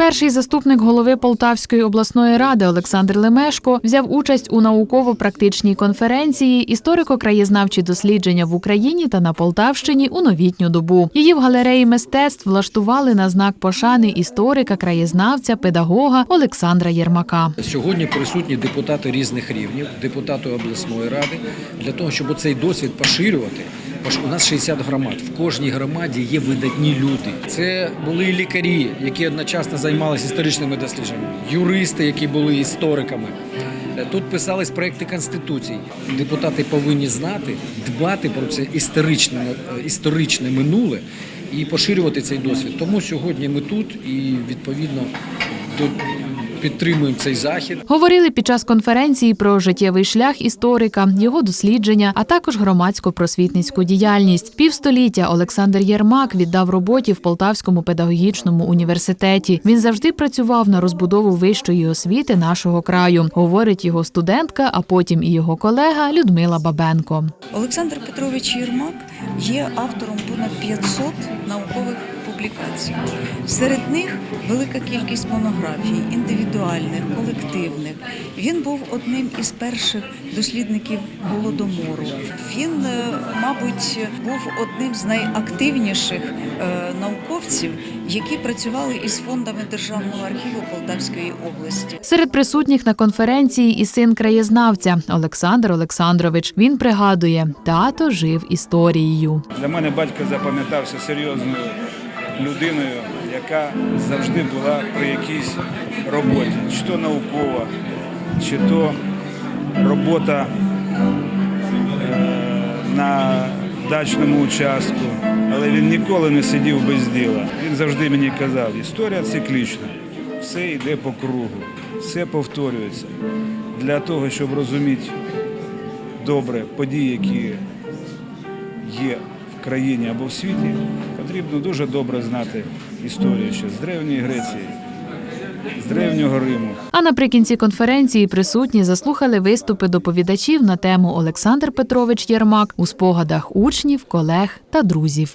Перший заступник голови Полтавської обласної ради Олександр Лемешко взяв участь у науково-практичній конференції Історико-краєзнавчі дослідження в Україні та на Полтавщині у новітню добу. Її в галереї мистецтв влаштували на знак пошани історика, краєзнавця, педагога Олександра Єрмака. Сьогодні присутні депутати різних рівнів, депутати обласної ради, для того, щоб цей досвід поширювати. У нас 60 громад. В кожній громаді є видатні люди. Це були лікарі, які одночасно займалися історичними дослідженнями, юристи, які були істориками. Е, Тут писались проекти конституцій. Депутати повинні знати, дбати про це історичне, е, історичне минуле і поширювати цей досвід. Тому сьогодні ми тут і відповідно до підтримуємо цей захід. Говорили під час конференції про життєвий шлях історика, його дослідження, а також громадсько-просвітницьку діяльність. Півстоліття Олександр Єрмак віддав роботі в Полтавському педагогічному університеті. Він завжди працював на розбудову вищої освіти нашого краю, говорить його студентка, а потім і його колега Людмила Бабенко. Олександр Петрович Єрмак є автором понад 500 наукових публікацій. Серед них велика кількість монографій, індивідуальних, колективних. Він був одним із перших дослідників голодомору. Він, е, мабуть, був одним з найактивніших е, науковців, які працювали із фондами Державного архіву Полтавської області. Серед присутніх на конференції і син краєзнавця Олександр Олександрович. Він пригадує, тато жив історією. Для мене батько запам'ятався серйозною людиною, яка завжди була при якійсь роботі, чи то наукова, чи то робота е, на дачному участку. Але він ніколи не сидів без діла. Він завжди мені казав, історія циклічна, все йде по кругу, все повторюється. Для того, щоб розуміти добре події, які є країні або в світі, потрібно дуже добре знати історію ще з Древньої Греції, з Древнього Риму. А наприкінці конференції присутні заслухали виступи доповідачів на тему Олександр Петрович Єрмак у спогадах учнів, колег та друзів.